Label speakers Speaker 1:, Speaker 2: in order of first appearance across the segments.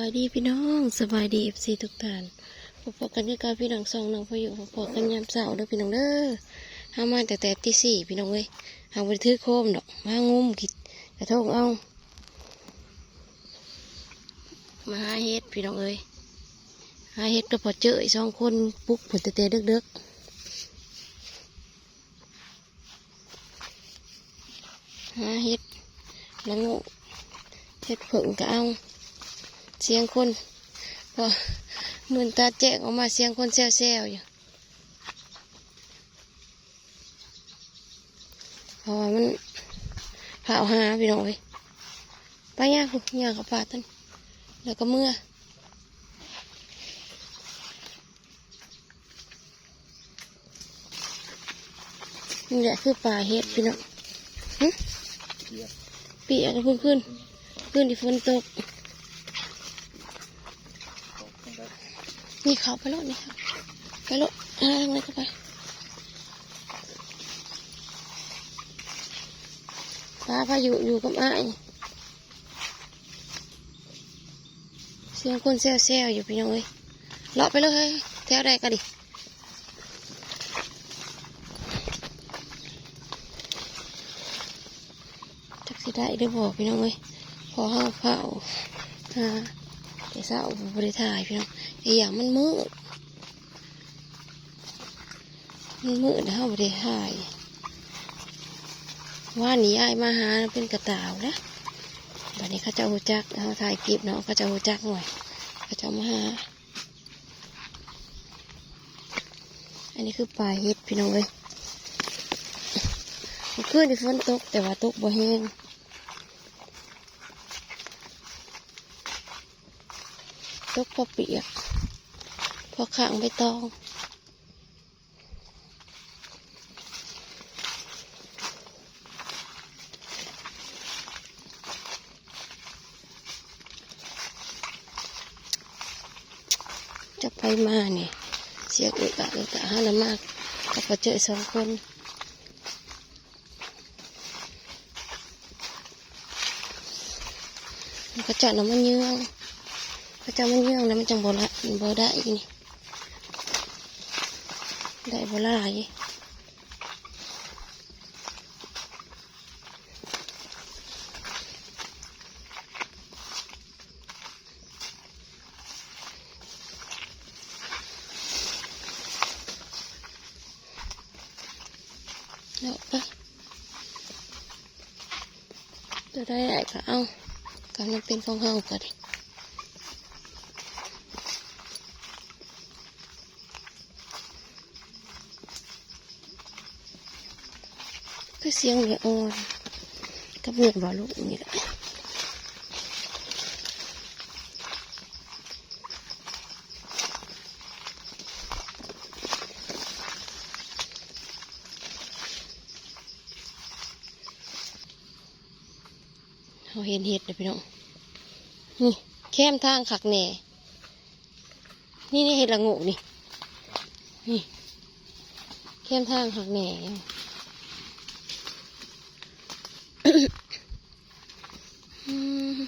Speaker 1: บายดีพี่น้องสบายดีเอฟซีทุกท่านพบกันที่การพี่น้องสองน้องพอยู่พบกันยามเสาร์เด้อพี่น้องเด้อห้ามาแต่แต่ตีสี่พี่น้องเว้ยหาไปถือโคมดอกมางุ้มกิดกระทงเอามาหาเฮ็ดพี่น้องเอ้ยหาเฮ็ดก็พอเจอสองคนปุ๊กผลแต่แต่เด็กๆหาเฮ็ดแล้วงูเฮ็ดผึ่งก็เอา เสียงคนพอมือนตาแจ้งออกมาเสียงคนแซวๆอยู่เพราะว่ามันเผาหาพี่น้องเลยไปย่างคุณย่างกับป่าต้นแล้วก็เมื่อนี่แหละคือป่าเห็ดพี่น้องเปียกก็เพิ่งขึ้นขึ้นที่ฝนตก นี่เขาไปแล้วนี่ครับไปแล้วอะไรทางไหนก็ไปป้าพายุอยู่กับอ้ายเสียงคนแซวๆอยู่พี่น้องเอ้ยเลาะไปเลยเฮ้ยแถวใดกันดิจักสิได้ได้บอกพี่น้องเอ้ยพอห้าเผาอ่า แต่เศร้าบริถ่ายพี่น้องไอ้อย่างมันมืดมันมืดนะบริถ่ายว่านียายมาหาเป็นกระต่าวนะบัดนี้เขาเจะหูจักเขาถ่ายคลิปเนาะเขาเจะหูจักหน่อยเขาเจะมาหา อันนี้คือปลาเห็ดพี่น้องเลยเมื่อคืนที่ฝนตกแต่ว่าตกบ่แห้ง ตกพอเปียก พอข้างใบตองจะไปมาเนี่ยเสียงอึกอักอึกอักฮาละมากก็พอเจอสองคนมันก็จะน้ำมันเยื่อ จะมันเยืองแล้วมันจังบ่ละบ่ได้อีนี่ได้บ่ละอีกแล้วไปจะได้ไหนก็เอากำลังเป็นของเฮาก็ดิ เสียงเหลืออ่อนกับเงียบว่ลูกนี่แหละเราเห็นเห็ดเลยพี่น้อง นี่แคมทางขักแหน่ นี่นี่เห็ดละงูนี่ นี่แคมทางขักแหน่ อืมอืม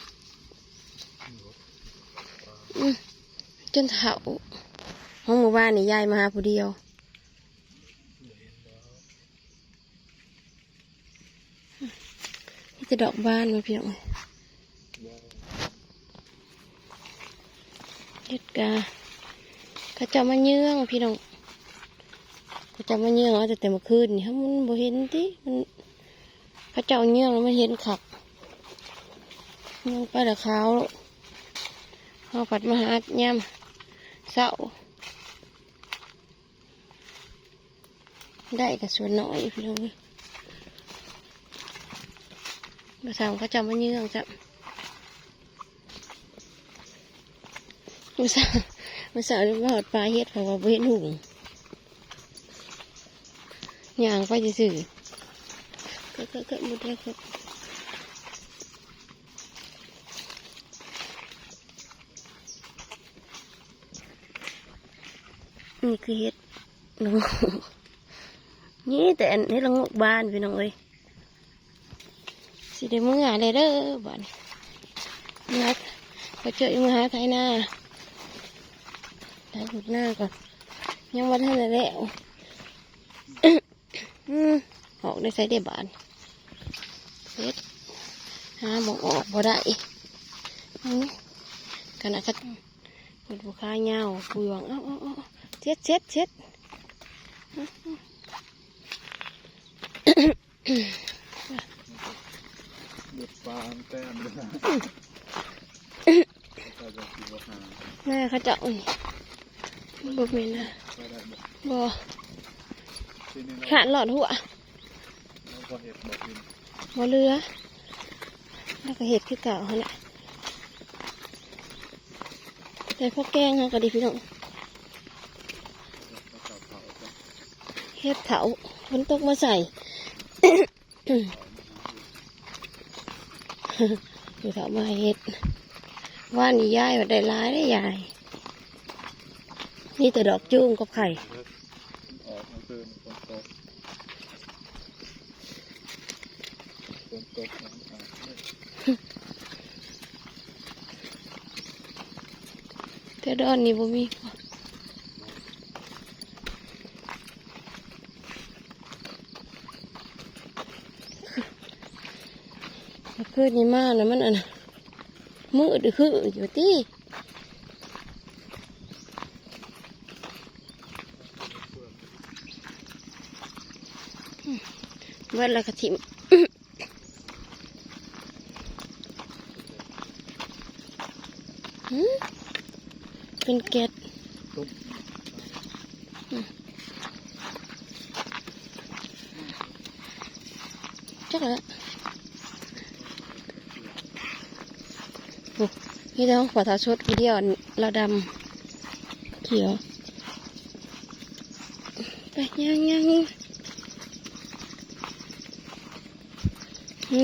Speaker 1: จนเถาห้องหมู่บ้านนี่ยายมาหาผู้เดียวนี่จะดอกบ้านมาเพียงเลยเด็ดกาเขาเจะมาเยื่องพี่น้องเขาเจะมาเยื่องเอาแต่แต่เมื่อคืนนี่ฮะมันบ่เห็นติมันเขาเจ้าเยื่องแล้วมันเห็นขักยังไปแต่เขา เขาผัดมาหาย่ำเศร้าได้กับส่วนน้อยพี่น้องเอ้ยมาทำเขาจะมาเยื่องจ้ะมาสาวมาสาวมาหอดปลาเฮ็ดเพราะว่าเห็นหุ่งย่างไปซื่อก็ก็ก็หมดแล้วครับ นี่คือเห็ดละโงกนี่แต่อันนี้ละโงกบานพี่น้องเอ้ยสิได้มืออะไรเด้อบ้านนัดไปเจอมาหาไทยหน้าไทยหุดหน้าก่อนยังวันท่านได้แล้วออกได้ใส่ได้บานเฮ็ดหาหมองออกบ่ได้ขณะก็เป็นผู้ค้าเงาปุยวังเอ้าเอ้าเเช็ดเช็ดเช็ด
Speaker 2: หยุดปลาแต้มด้วยนะก็จะคิดว่าหา
Speaker 1: แม่เขาจะอุ่นบุกเมนนะ
Speaker 2: บบ
Speaker 1: บ่
Speaker 2: ที่นี่า
Speaker 1: ขาดหลอดหัว
Speaker 2: ห็ดบอกกิน
Speaker 1: บ่เรือ แล้วก็เห็ดคือเก่าเขาแหละแต่พวกแกงเขาก็ดีพี่น้อง
Speaker 2: แล้วก็เผาก็
Speaker 1: เห็ดเถาฝนตกมาใส่อยู่เถามาเห็ดว่านี่ยายว่าได้ร้ายได้ยาย นี่แต่ดอกจุ้งกับไข่
Speaker 2: เอ้ย
Speaker 1: แต่ดอนนี่บ่มี คืนนี้มานะมันอะมืดคืออยู่ที่เมื่อไรกระถิ่มเป็นแก๊ส
Speaker 2: ตุ๊บ
Speaker 1: chắc là Ồ, พี่น้องขอทาชุดวิดีโอเราดำเขียวไปยังยัง
Speaker 2: เนี่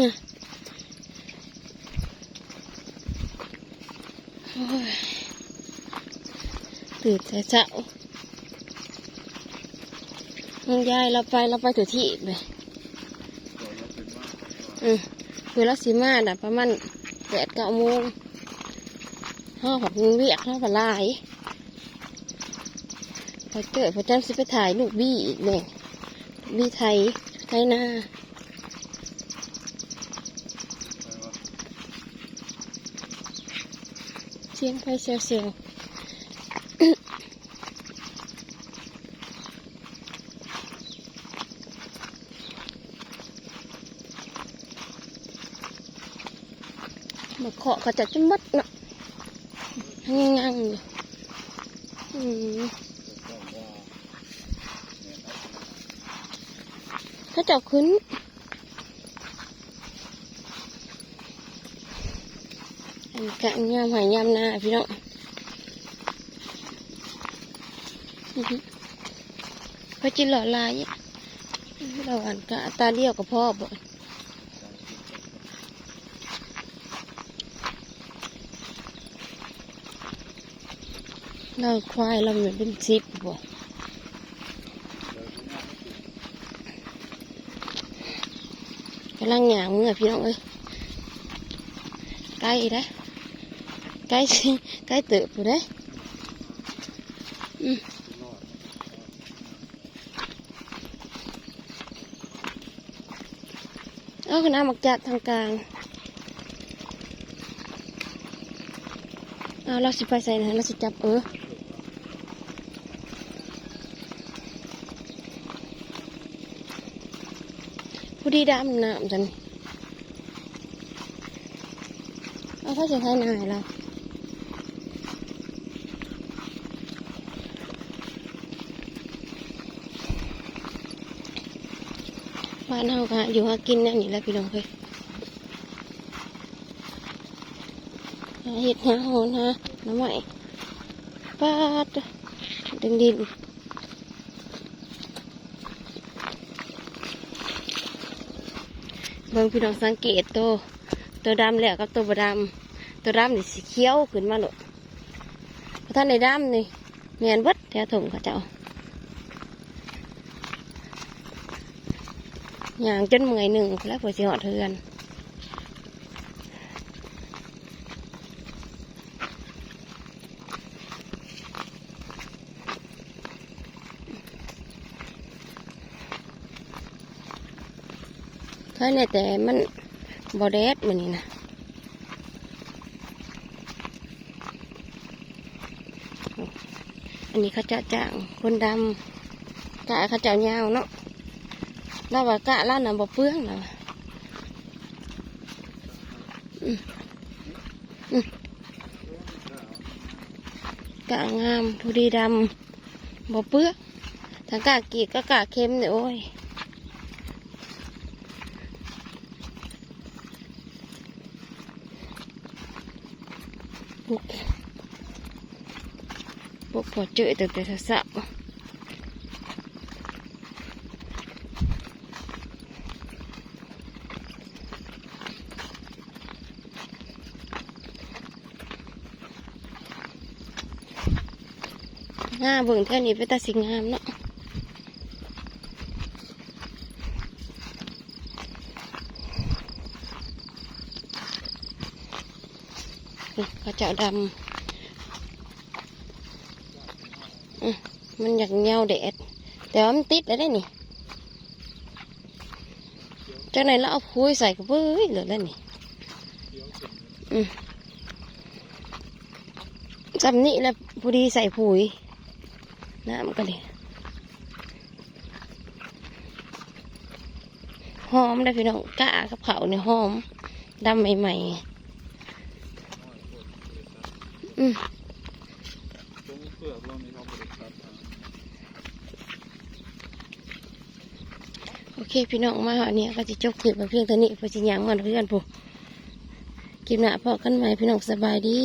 Speaker 2: ยตื่นแต่เจ้างยายเราไปเราไปถึงที่ไป
Speaker 1: อือคือเราสีมาดะประมาณแปดเก้าโมง ห้าหกโมงเวียกห้าปลายพอเจอพอจันสิไปถ่ายลูกบี้อีกเนี่ยบี้ไทย ไทยนาเสียงไฟเซลเซลมาเคาะเขาจะจะมัดเนาะ ยังงังอยู่อืม
Speaker 2: จะบอกว่าเนี่ยเอาไป
Speaker 1: ถ้าจ้าขึ้นอันกะยามหายยามหนาพี่น้องอื้อหือพอจิหล่อลายเราอ่านกะตาเดียวกับพ่อบ่ เราควายเราเหมือนเป็นซิปบ่กำลังหยางมือพี่น้องเอ้ยใกล้ได้ใกล้สิใกล้เติบอยู่ได้ออืมเอาคณะมักจัดทางกลางเอาเราสิไปใส่นะเราสิจับเออ ดีดำน้ำจันเอาถ้าจะใช้นายเราบ้านเฮาก็อยู่หากินแนั่นนี่แหละพี่น้องเคยเห็ดหาหอนหาน้ำใหม่ปาดดินดิน เบิ่งพี่น้องสังเกตตัวตัวดำแล้วกับตัวบดำตัวดำนี่สีเขียวขึ้นมาหลดพระท่านในดำนี่เมียนวัดแถวถงเขาเจ้าอย่างจนเมื่อยหนึ่งแล้วพอสิหอดเทือน ราะเนี่ยแต่มันบอแดดมันนี่นะอันนี้เขาเจะจ้างคนดำกะเขาเจ้ายาวเนาะแล้วว่ากะล้านน่ะบ่เปลื้องแล้วว่ะอืมอืมกะงามทุดีดำบ่เปลื้องถ้ากะกีกก็กะเค็มเนี่ยโอ้ย ปุ๊กพอเจอตั้งแต่เช้าๆงาเบิ่งเท่านี้เป็นตาสิงา มันอยากเงาแดดแต่ว่ามันติดแล้วได้นี่จากไหนเราเอาพุยใส่กับเบ้ยเหลือแล้วนี่จำนี่แหล้วพอดีใส่ปุ๋ยน้ำกันเลยหอมได้พี่น้องกะกับเขาเนี่ยหอมดำใหม่ๆอืม
Speaker 2: ตรงเปลือกเรามีความบริสุทธิ์
Speaker 1: โอเค พี่น้องมาหาเนี่ยก็จะจบคลิปมาเพียงเท่านี้พอจะยังมันเพื่อนผมคลิปหน้าพอกันใหม่พี่น้องสบายดี